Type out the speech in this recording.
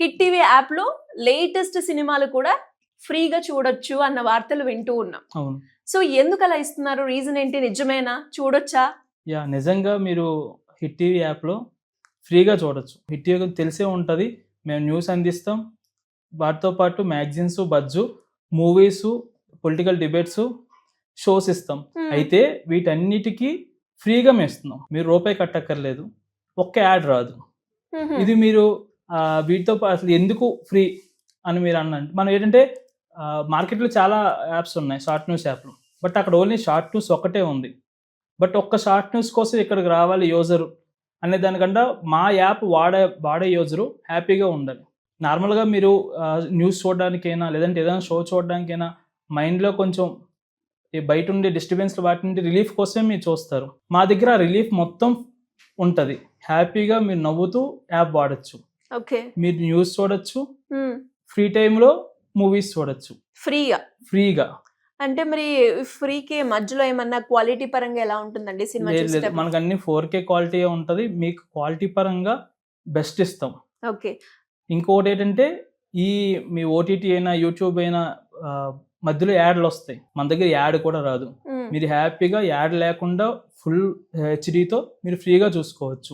Hit TV యాప్లో latest సినిమాలు కూడా ఫ్రీగా చూడొచ్చు అన్న వార్తలు వింటూ ఉన్నాం. అవును. సో ఎందుకు అలా ఇస్తున్నారు? రీజన్ ఏంటి? నిజమేనా? చూడొచ్చా? యా నిజంగా మీరు హిట్ టీవీ యాప్లో ఫ్రీగా చూడొచ్చు. హిట్ టీవీ తెలిసే ఉంటుంది. మేము న్యూస్ అందిస్తాం. వాటితో పాటు magazines buzz movies political debates shows ఇస్తాం. అయితే వీటన్నిటికీ ఫ్రీగా మేము ఇస్తున్నాం. మీరు రూపాయి కట్టక్కర్లేదు. ఒక్క యాడ్ రాదు. ఇది మీరు వీటితో అసలు ఎందుకు ఫ్రీ అని మీరు అన్న మనం ఏంటంటే మార్కెట్లో చాలా యాప్స్ ఉన్నాయి షార్ట్ న్యూస్ యాప్లు. బట్ అక్కడ ఓన్లీ షార్ట్ న్యూస్ ఒకటే ఉంది. బట్ ఒక్క షార్ట్ న్యూస్ కోసం ఇక్కడికి రావాలి యూజర్ అనే దానికన్నా మా యాప్ వాడే వాడే యూజరు హ్యాపీగా ఉండాలి. నార్మల్గా మీరు న్యూస్ చూడడానికైనా లేదంటే ఏదైనా షో చూడడానికైనా మైండ్లో కొంచెం ఈ బయట ఉండే డిస్టర్బెన్స్ వాటి నుండి రిలీఫ్ కోసమే మీరు చూస్తారు. మా దగ్గర రిలీఫ్ మొత్తం ఉంటుంది. హ్యాపీగా మీరు నవ్వుతూ యాప్ వాడచ్చు. ఓకే. మీరు న్యూస్ చూడొచ్చు. ఫ్రీ టైంలో మూవీస్ చూడొచ్చు. ఫ్రీగా? ఫ్రీగా. అంటే మరి ఫ్రీకి మధ్యలో ఏమన్నా క్వాలిటీ పరంగా ఎలా ఉంటుందండి సినిమా లేదు మనకు అన్ని ఫోర్ కే క్వాలిటీ ఉంటుంది. మీకు క్వాలిటీ పరంగా బెస్ట్ ఇస్తాం. ఓకే. ఇంకొకటి ఏంటంటే ఈ మీ ఓటీటీ అయినా యూట్యూబ్ అయినా మధ్యలో యాడ్లు వస్తాయి. మన దగ్గర యాడ్ కూడా రాదు. మీరు హ్యాపీగా యాడ్ లేకుండా ఫుల్ హెచ్డీతో మీరు ఫ్రీగా చూసుకోవచ్చు.